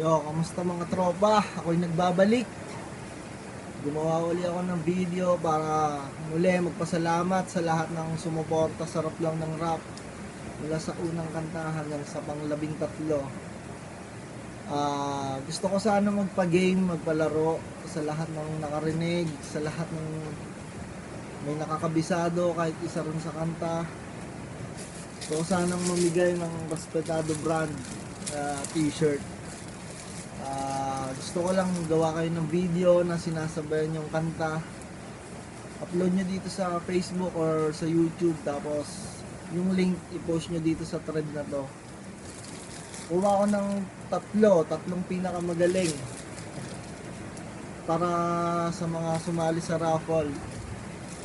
Yo, kamusta mga tropa? Ako'y nagbabalik. Gumawa uli ako ng video para muli magpasalamat sa lahat ng sumuporta sa rap lang ng rap mula sa unang kanta hanggang sa panglabing tatlo. Ah, gusto ko sana magpa-game, magpalaro sa lahat ng nakarinig, sa lahat ng may nakakabisado kahit isa rin sa kanta. Ko sanang mamigay ng Respetado brand ah, t-shirt. Gusto ko lang gawa kayo ng video na sinasabayan yung kanta. Upload nyo dito sa Facebook or sa YouTube tapos yung link i-post nyo dito sa thread na to. Kuha ko ng tatlo, tatlong pinakamagaling para sa mga sumali sa raffle.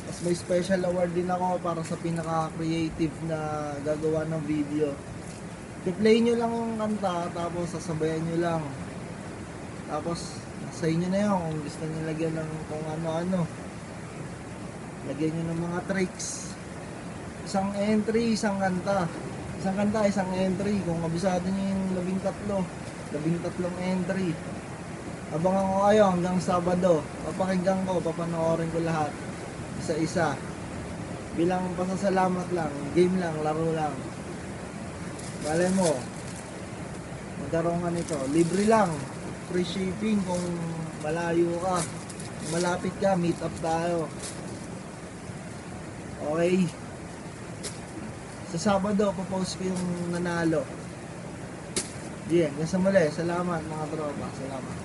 Tapos may special award din ako para sa pinaka-creative na gagawa ng video. I-play nyo lang yung kanta tapos sasabayan nyo lang. Tapos sa inyo na yun kung gusto nyo lagyan ng kung ano-ano. Lagyan nyo ng mga tricks. Isang entry, isang kanta. Isang kanta, isang entry. Kung kabisado nyo yung labing tatlo, labing tatlong entry. Abangan ko kayo hanggang Sabado. Papakinggan ko, papanoorin ko lahat. Isa-isa. Bilang pasasalamat lang, game lang, laro lang. Malay mo, magkaroon ka nito. Libre lang. Free shipping kung malayo ka. Malapit ka, meet up tayo. Okay. Sa Sabado, papost ko yung nanalo. Yeah, hanggang sa muli. Salamat mga tropa. Salamat.